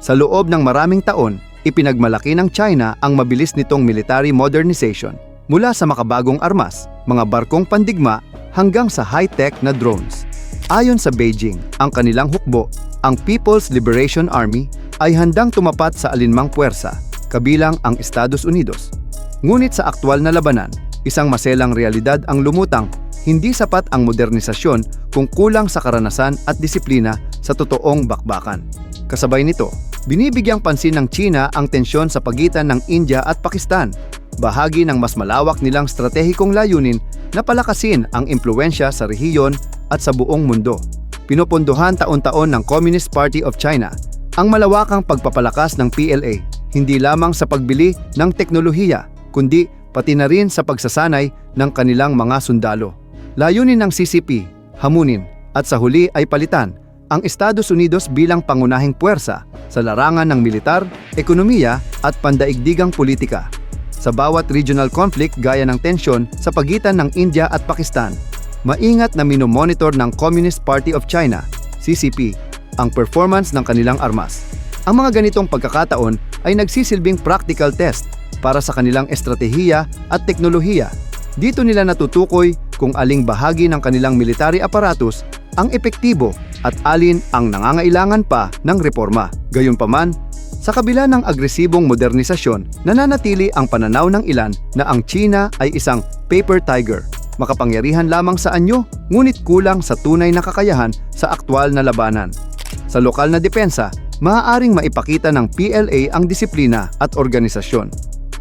Sa loob ng maraming taon, ipinagmalaki ng China ang mabilis nitong military modernization mula sa makabagong armas, mga barkong pandigma hanggang sa high-tech na drones. Ayon sa Beijing, ang kanilang hukbo, ang People's Liberation Army, ay handang tumapat sa alinmang puwersa, kabilang ang Estados Unidos. Ngunit sa aktwal na labanan, isang maselang realidad ang lumutang, hindi sapat ang modernisasyon kung kulang sa karanasan at disiplina sa totoong bakbakan. Kasabay nito, binibigyang pansin ng China ang tensyon sa pagitan ng India at Pakistan, bahagi ng mas malawak nilang stratehikong layunin na palakasin ang impluensya sa rehiyon at sa buong mundo. Pinupunduhan taon-taon ng Communist Party of China ang malawakang pagpapalakas ng PLA hindi lamang sa pagbili ng teknolohiya kundi pati na rin sa pagsasanay ng kanilang mga sundalo. Layunin ng CCP, hamunin at sa huli ay palitan ang Estados Unidos bilang pangunahing puwersa sa larangan ng militar, ekonomiya at pandaigdigang politika. Sa bawat regional conflict gaya ng tensyon sa pagitan ng India at Pakistan, maingat na minomonitor ng Communist Party of China, CCP, ang performance ng kanilang armas. Ang mga ganitong pagkakataon ay nagsisilbing practical test para sa kanilang estratehiya at teknolohiya. Dito nila natutukoy kung aling bahagi ng kanilang military apparatus ang epektibo at alin ang nangangailangan pa ng reforma. Gayunpaman, sa kabila ng agresibong modernisasyon, nananatili ang pananaw ng ilan na ang China ay isang paper tiger, makapangyarihan lamang sa anyo, ngunit kulang sa tunay na kakayahan sa aktwal na labanan. Sa lokal na depensa, maaaring maipakita ng PLA ang disiplina at organisasyon.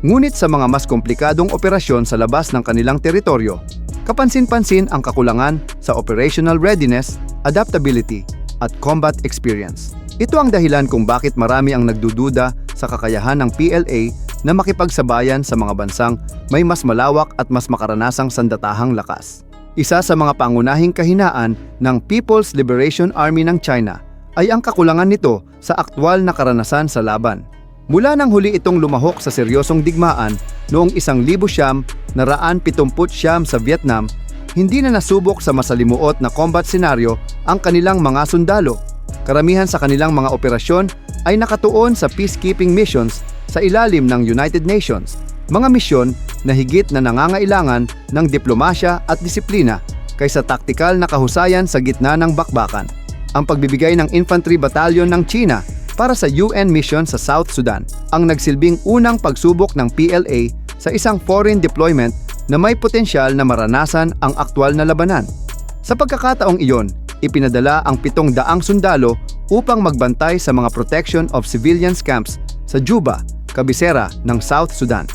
Ngunit sa mga mas komplikadong operasyon sa labas ng kanilang teritoryo, kapansin-pansin ang kakulangan sa operational readiness, adaptability, at combat experience. Ito ang dahilan kung bakit marami ang nagdududa sa kakayahan ng PLA na makipagsabayan sa mga bansang may mas malawak at mas makaranasang sandatahang lakas. Isa sa mga pangunahing kahinaan ng People's Liberation Army ng China ay ang kakulangan nito sa aktwal na karanasan sa laban. Mula nang huli itong lumahok sa seryosong digmaan noong isang libo siyam na raan pitumput siyam sa Vietnam, hindi na nasubok sa masalimuot na combat senaryo ang kanilang mga sundalo. Karamihan sa kanilang mga operasyon ay nakatuon sa peacekeeping missions sa ilalim ng United Nations, mga misyon na higit na nangangailangan ng diplomasya at disiplina kaysa taktikal na kahusayan sa gitna ng bakbakan. Ang pagbibigay ng infantry battalion ng China para sa UN mission sa South Sudan ang nagsilbing unang pagsubok ng PLA sa isang foreign deployment na may potensyal na maranasan ang aktwal na labanan. Sa pagkakataong iyon, ipinadala ang pitong daang sundalo upang magbantay sa mga protection of civilians camps sa Juba, kabisera ng South Sudan.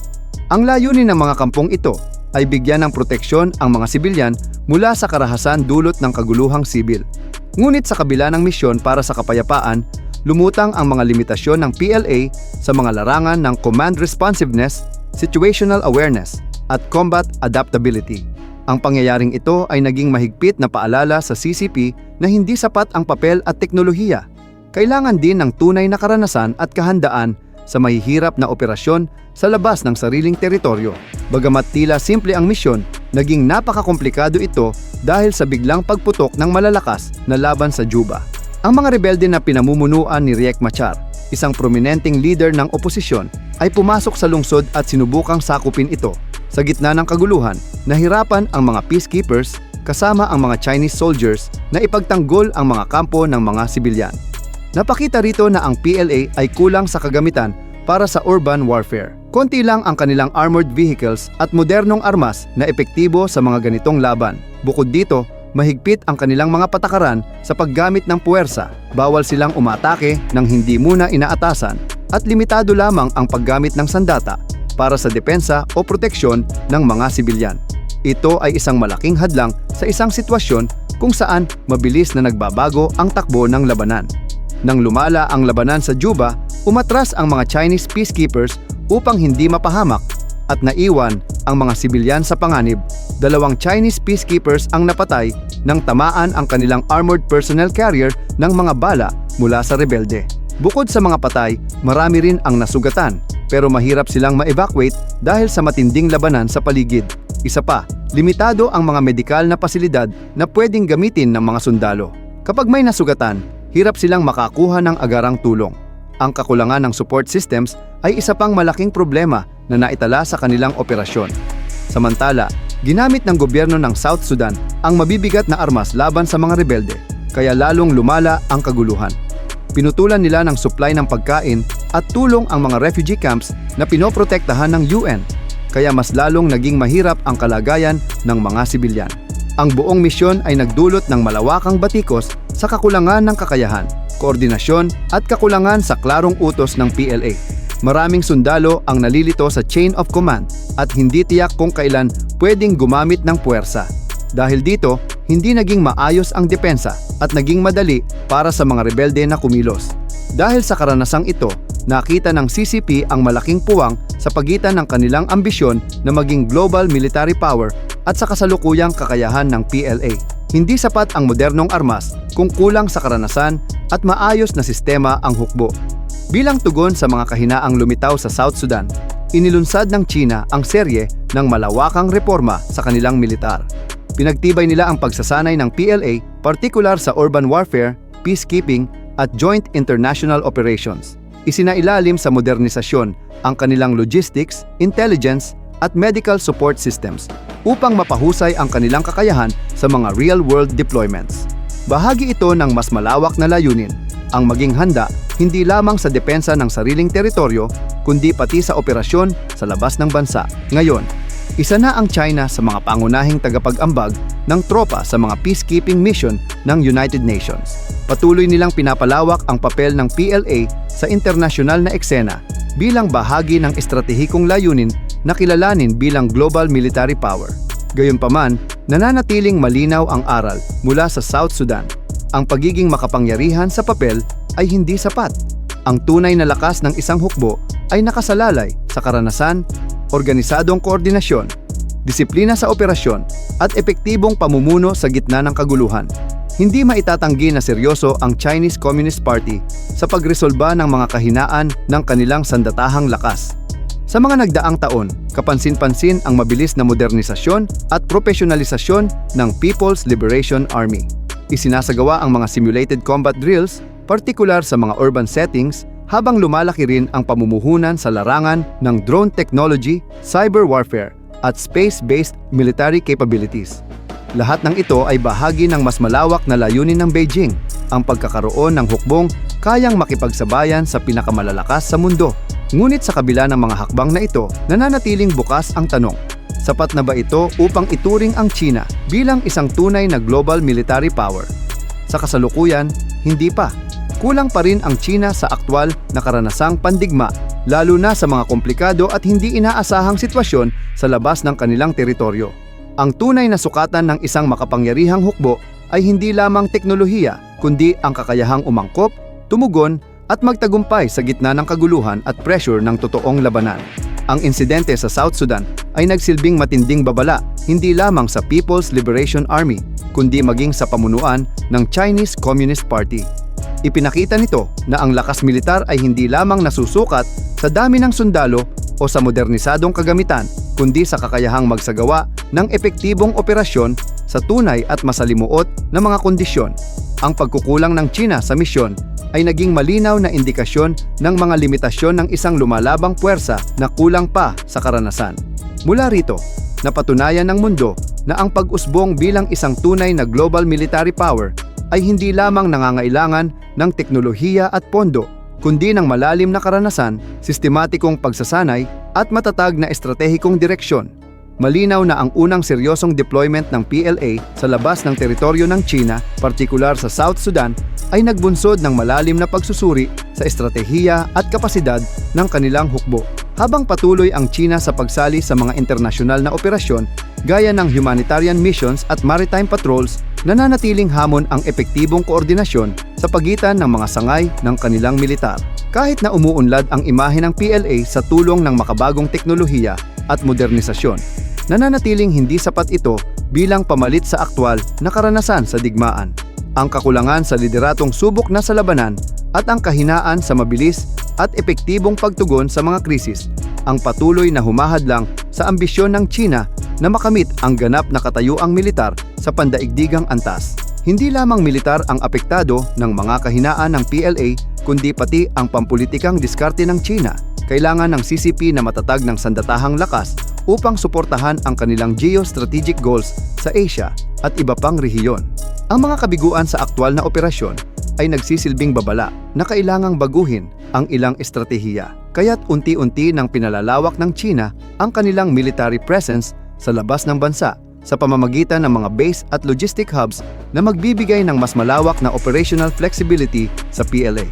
Ang layunin ng mga kampong ito ay bigyan ng proteksyon ang mga sibilyan mula sa karahasan dulot ng kaguluhang sibil. Ngunit sa kabila ng misyon para sa kapayapaan, lumutang ang mga limitasyon ng PLA sa mga larangan ng command responsiveness, situational awareness, at combat adaptability. Ang pangyayaring ito ay naging mahigpit na paalala sa CCP na hindi sapat ang papel at teknolohiya. Kailangan din ng tunay na karanasan at kahandaan sa mahihirap na operasyon sa labas ng sariling teritoryo. Bagamat tila simple ang misyon, naging napakakomplikado ito dahil sa biglang pagputok ng malalakas na laban sa Juba. Ang mga rebelde na pinamumunuan ni Riek Machar, isang prominenteng leader ng oposisyon, ay pumasok sa lungsod at sinubukang sakupin ito. Sa gitna ng kaguluhan, nahirapan ang mga peacekeepers kasama ang mga Chinese soldiers na ipagtanggol ang mga kampo ng mga sibilyan. Napakita rito na ang PLA ay kulang sa kagamitan para sa urban warfare. Konti lang ang kanilang armored vehicles at modernong armas na epektibo sa mga ganitong laban. Bukod dito, mahigpit ang kanilang mga patakaran sa paggamit ng puwersa. Bawal silang umatake ng hindi muna inaatasan at limitado lamang ang paggamit ng sandata para sa depensa o proteksyon ng mga sibilyan. Ito ay isang malaking hadlang sa isang sitwasyon kung saan mabilis na nagbabago ang takbo ng labanan. Nang lumala ang labanan sa Juba, umatras ang mga Chinese peacekeepers upang hindi mapahamak at naiwan ang mga sibilyan sa panganib. Dalawang Chinese peacekeepers ang napatay nang tamaan ang kanilang armored personnel carrier ng mga bala mula sa rebelde. Bukod sa mga patay, marami rin ang nasugatan pero mahirap silang ma-evacuate dahil sa matinding labanan sa paligid. Isa pa, limitado ang mga medikal na pasilidad na pwedeng gamitin ng mga sundalo. Kapag may nasugatan, hirap silang makakuha ng agarang tulong. Ang kakulangan ng support systems ay isa pang malaking problema na naitala sa kanilang operasyon. Samantala, ginamit ng gobyerno ng South Sudan ang mabibigat na armas laban sa mga rebelde, kaya lalong lumala ang kaguluhan. Pinutulan nila ng supply ng pagkain at tulong ang mga refugee camps na pinoprotektahan ng UN, kaya mas lalong naging mahirap ang kalagayan ng mga sibilyan. Ang buong misyon ay nagdulot ng malawakang batikos sa kakulangan ng kakayahan, koordinasyon at kakulangan sa klarong utos ng PLA. Maraming sundalo ang nalilito sa chain of command at hindi tiyak kung kailan pwedeng gumamit ng puwersa. Dahil dito, hindi naging maayos ang depensa at naging madali para sa mga rebelde na kumilos. Dahil sa karanasang ito, nakita ng CCP ang malaking puwang sa pagitan ng kanilang ambisyon na maging global military power at sa kasalukuyang kakayahan ng PLA. Hindi sapat ang modernong armas kung kulang sa karanasan at maayos na sistema ang hukbo. Bilang tugon sa mga kahinaang lumitaw sa South Sudan, inilunsad ng China ang serye ng malawakang reforma sa kanilang militar. Pinagtibay nila ang pagsasanay ng PLA, partikular sa urban warfare, peacekeeping at joint international operations. Isinailalim sa modernisasyon ang kanilang logistics, intelligence at medical support systems upang mapahusay ang kanilang kakayahan sa mga real-world deployments. Bahagi ito ng mas malawak na layunin, ang maging handa hindi lamang sa depensa ng sariling teritoryo, kundi pati sa operasyon sa labas ng bansa. Ngayon, isa na ang China sa mga pangunahing tagapag-ambag ng tropa sa mga peacekeeping mission ng United Nations. Patuloy nilang pinapalawak ang papel ng PLA sa internasyonal na eksena bilang bahagi ng estratehikong layunin na kilalanin bilang global military power. Gayunpaman, nananatiling malinaw ang aral mula sa South Sudan. Ang pagiging makapangyarihan sa papel ay hindi sapat. Ang tunay na lakas ng isang hukbo ay nakasalalay sa karanasan, organisadong koordinasyon, disiplina sa operasyon, at epektibong pamumuno sa gitna ng kaguluhan. Hindi maitatanggi na seryoso ang Chinese Communist Party sa pagresolba ng mga kahinaan ng kanilang sandatahang lakas. Sa mga nagdaang taon, kapansin-pansin ang mabilis na modernisasyon at profesionalisasyon ng People's Liberation Army. Isinasagawa ang mga simulated combat drills, partikular sa mga urban settings, habang lumalaki rin ang pamumuhunan sa larangan ng drone technology, cyber warfare, at space-based military capabilities. Lahat ng ito ay bahagi ng mas malawak na layunin ng Beijing, ang pagkakaroon ng hukbong kayang makipagsabayan sa pinakamalalakas sa mundo. Ngunit sa kabila ng mga hakbang na ito, nananatiling bukas ang tanong, sapat na ba ito upang ituring ang China bilang isang tunay na global military power? Sa kasalukuyan, hindi pa. Kulang pa rin ang China sa aktwal na karanasang pandigma, lalo na sa mga komplikado at hindi inaasahang sitwasyon sa labas ng kanilang teritoryo. Ang tunay na sukatan ng isang makapangyarihang hukbo ay hindi lamang teknolohiya, kundi ang kakayahang umangkop, tumugon at magtagumpay sa gitna ng kaguluhan at pressure ng totoong labanan. Ang insidente sa South Sudan ay nagsilbing matinding babala hindi lamang sa People's Liberation Army kundi maging sa pamunuan ng Chinese Communist Party. Ipinakita nito na ang lakas militar ay hindi lamang nasusukat sa dami ng sundalo o sa modernisadong kagamitan kundi sa kakayahang magsagawa ng epektibong operasyon sa tunay at masalimuot na mga kondisyon. Ang pagkukulang ng China sa misyon ay naging malinaw na indikasyon ng mga limitasyon ng isang lumalabang puwersa na kulang pa sa karanasan. Mula rito, napatunayan ng mundo na ang pag-usbong bilang isang tunay na global military power ay hindi lamang nangangailangan ng teknolohiya at pondo, kundi ng malalim na karanasan, sistematikong pagsasanay at matatag na estratehikong direksyon. Malinaw na ang unang seryosong deployment ng PLA sa labas ng teritoryo ng China, partikular sa South Sudan, ay nagbunsod ng malalim na pagsusuri sa estratehiya at kapasidad ng kanilang hukbo. Habang patuloy ang China sa pagsali sa mga internasyonal na operasyon gaya ng humanitarian missions at maritime patrols, nananatiling hamon ang epektibong koordinasyon sa pagitan ng mga sangay ng kanilang militar. Kahit na umuunlad ang imahe ng PLA sa tulong ng makabagong teknolohiya at modernisasyon, nananatiling hindi sapat ito bilang pamalit sa aktwal na karanasan sa digmaan. Ang kakulangan sa lideratong subok na sa labanan at ang kahinaan sa mabilis at epektibong pagtugon sa mga krisis ang patuloy na humahadlang sa ambisyon ng China na makamit ang ganap na katayuang militar sa pandaigdigang antas. Hindi lamang militar ang apektado ng mga kahinaan ng PLA kundi pati ang pampulitikang diskarte ng China. Kailangan ng CCP na matatag ng sandatahang lakas upang suportahan ang kanilang geostrategic goals sa Asia at iba pang rehiyon. Ang mga kabiguan sa aktwal na operasyon ay nagsisilbing babala na kailangang baguhin ang ilang estratehiya. Kaya't unti-unti nang pinalalawak ng China ang kanilang military presence sa labas ng bansa sa pamamagitan ng mga base at logistic hubs na magbibigay ng mas malawak na operational flexibility sa PLA.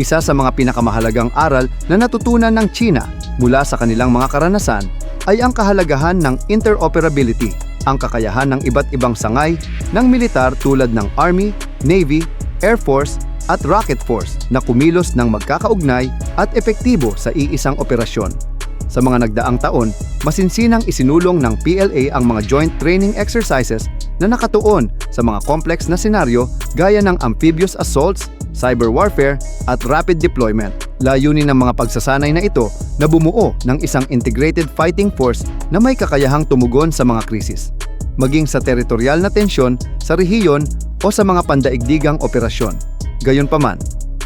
Isa sa mga pinakamahalagang aral na natutunan ng China mula sa kanilang mga karanasan ay ang kahalagahan ng interoperability, ang kakayahan ng iba't ibang sangay ng militar tulad ng Army, Navy, Air Force at Rocket Force na kumilos ng magkakaugnay at epektibo sa iisang operasyon. Sa mga nagdaang taon, masinsinang isinulong ng PLA ang mga joint training exercises na nakatuon sa mga complex na senaryo gaya ng amphibious assaults, cyber warfare at rapid deployment. Layunin ng mga pagsasanay na ito na bumuo ng isang integrated fighting force na may kakayahang tumugon sa mga krisis, maging sa teritorial na tensyon, sa rehiyon o sa mga pandaigdigang operasyon. Gayunpaman,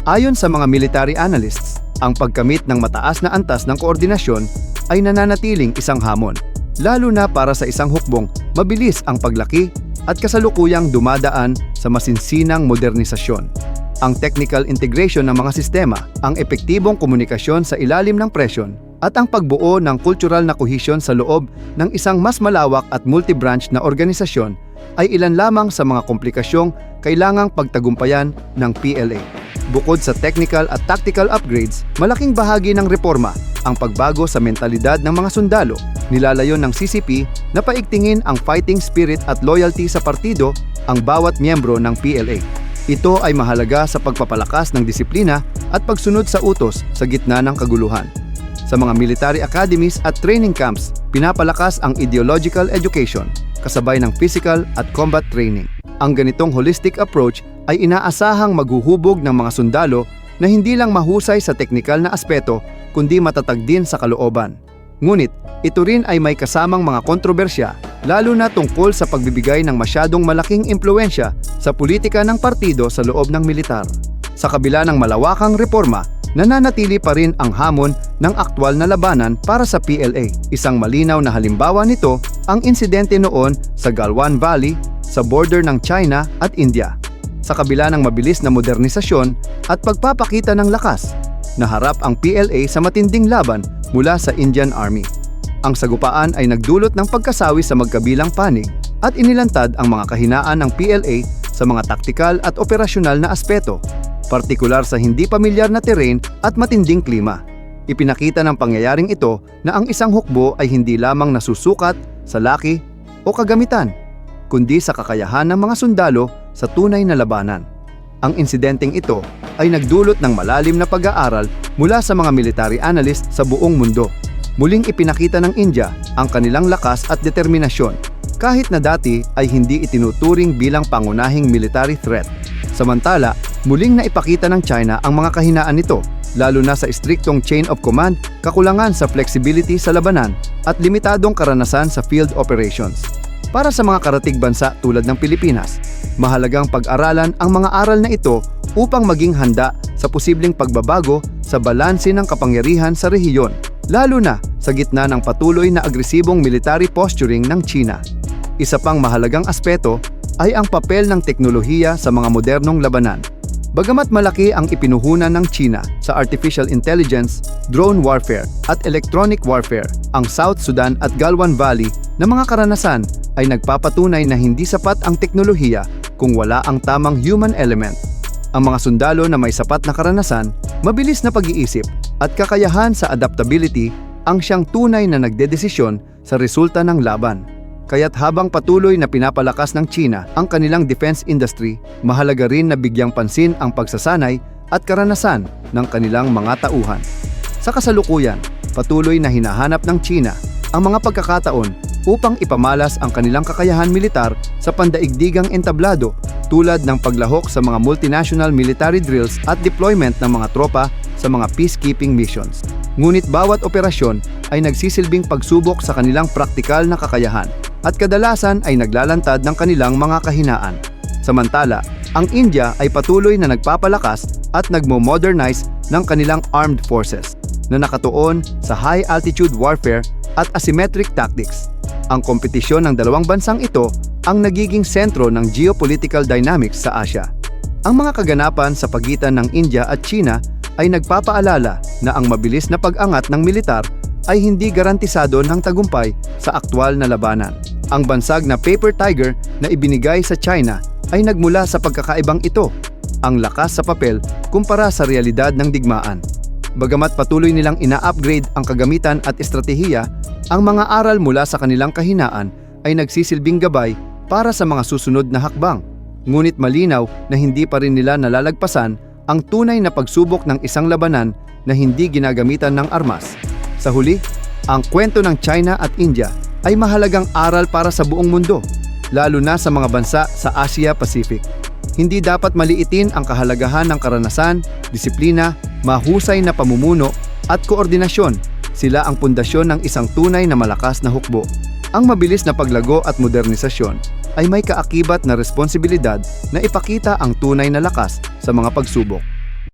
ayon sa mga military analysts, ang pagkamit ng mataas na antas ng koordinasyon ay nananatiling isang hamon, lalo na para sa isang hukbong mabilis ang paglaki at kasalukuyang dumadaan sa masinsinang modernisasyon. Ang technical integration ng mga sistema, ang epektibong komunikasyon sa ilalim ng presyon, at ang pagbuo ng cultural na kohesyon sa loob ng isang mas malawak at multi-branch na organisasyon ay ilan lamang sa mga komplikasyong kailangang pagtagumpayan ng PLA. Bukod sa technical at tactical upgrades, malaking bahagi ng reforma ang pagbago sa mentalidad ng mga sundalo. Nilalayon ng CCP na paigtingin ang fighting spirit at loyalty sa partido ang bawat miyembro ng PLA. Ito ay mahalaga sa pagpapalakas ng disiplina at pagsunod sa utos sa gitna ng kaguluhan. Sa mga military academies at training camps, pinapalakas ang ideological education kasabay ng physical at combat training. Ang ganitong holistic approach ay inaasahang maghuhubog ng mga sundalo na hindi lang mahusay sa teknikal na aspeto kundi matatag din sa kalooban. Ngunit, ito rin ay may kasamang mga kontrobersya lalo na tungkol sa pagbibigay ng masyadong malaking impluensya sa politika ng partido sa loob ng militar. Sa kabila ng malawakang reforma, nananatili pa rin ang hamon ng aktwal na labanan para sa PLA. Isang malinaw na halimbawa nito ang insidente noon sa Galwan Valley sa border ng China at India. Sa kabila ng mabilis na modernisasyon at pagpapakita ng lakas, naharap ang PLA sa matinding laban mula sa Indian Army. Ang sagupaan ay nagdulot ng pagkasawi sa magkabilang panig at inilantad ang mga kahinaan ng PLA sa mga taktikal at operasyonal na aspeto, partikular sa hindi pamilyar na terrain at matinding klima. Ipinakita ng pangyayaring ito na ang isang hukbo ay hindi lamang nasusukat sa laki o kagamitan, kundi sa kakayahan ng mga sundalo sa tunay na labanan. Ang insidenteng ito ay nagdulot ng malalim na pag-aaral mula sa mga military analyst sa buong mundo. Muling ipinakita ng India ang kanilang lakas at determinasyon kahit na dati ay hindi itinuturing bilang pangunahing military threat. Samantala, muling naipakita ng China ang mga kahinaan nito, lalo na sa istriktong chain of command, kakulangan sa flexibility sa labanan, at limitadong karanasan sa field operations. Para sa mga karatig bansa tulad ng Pilipinas, mahalagang pag-aralan ang mga aral na ito upang maging handa sa posibleng pagbabago sa balanse ng kapangyarihan sa rehiyon, lalo na sa gitna ng patuloy na agresibong military posturing ng China. Isa pang mahalagang aspeto ay ang papel ng teknolohiya sa mga modernong labanan. Bagamat malaki ang ipinuhunan ng China sa artificial intelligence, drone warfare at electronic warfare, ang South Sudan at Galwan Valley na mga karanasan ay nagpapatunay na hindi sapat ang teknolohiya kung wala ang tamang human element. Ang mga sundalo na may sapat na karanasan, mabilis na pag-iisip at kakayahan sa adaptability ang siyang tunay na nagdedesisyon sa resulta ng laban. Kaya't habang patuloy na pinapalakas ng China ang kanilang defense industry, mahalaga rin na bigyang pansin ang pagsasanay at karanasan ng kanilang mga tauhan. Sa kasalukuyan, patuloy na hinahanap ng China ang mga pagkakataon upang ipamalas ang kanilang kakayahan militar sa pandaigdigang entablado tulad ng paglahok sa mga multinational military drills at deployment ng mga tropa sa mga peacekeeping missions. Ngunit bawat operasyon ay nagsisilbing pagsubok sa kanilang praktikal na kakayahan at kadalasan ay naglalantad ng kanilang mga kahinaan. Samantala, ang India ay patuloy na nagpapalakas at nagmo-modernize ng kanilang armed forces na nakatuon sa high-altitude warfare at asymmetric tactics. Ang kompetisyon ng dalawang bansang ito ang nagiging sentro ng geopolitical dynamics sa Asia. Ang mga kaganapan sa pagitan ng India at China ay nagpapaalala na ang mabilis na pag-angat ng militar ay hindi garantisado ng tagumpay sa aktwal na labanan. Ang bansag na paper tiger na ibinigay sa China ay nagmula sa pagkakaibang ito, ang lakas sa papel kumpara sa realidad ng digmaan. Bagamat patuloy nilang ina-upgrade ang kagamitan at estratehiya, ang mga aral mula sa kanilang kahinaan ay nagsisilbing gabay para sa mga susunod na hakbang. Ngunit malinaw na hindi pa rin nila nalalagpasan ang tunay na pagsubok ng isang labanan na hindi ginagamitan ng armas. Sa huli, ang kwento ng China at India ay mahalagang aral para sa buong mundo, lalo na sa mga bansa sa Asia-Pacific. Hindi dapat maliitin ang kahalagahan ng karanasan, disiplina, mahusay na pamumuno at koordinasyon. Sila ang pundasyon ng isang tunay na malakas na hukbo. Ang mabilis na paglago at modernisasyon ay may kaakibat na responsibilidad na ipakita ang tunay na lakas sa mga pagsubok.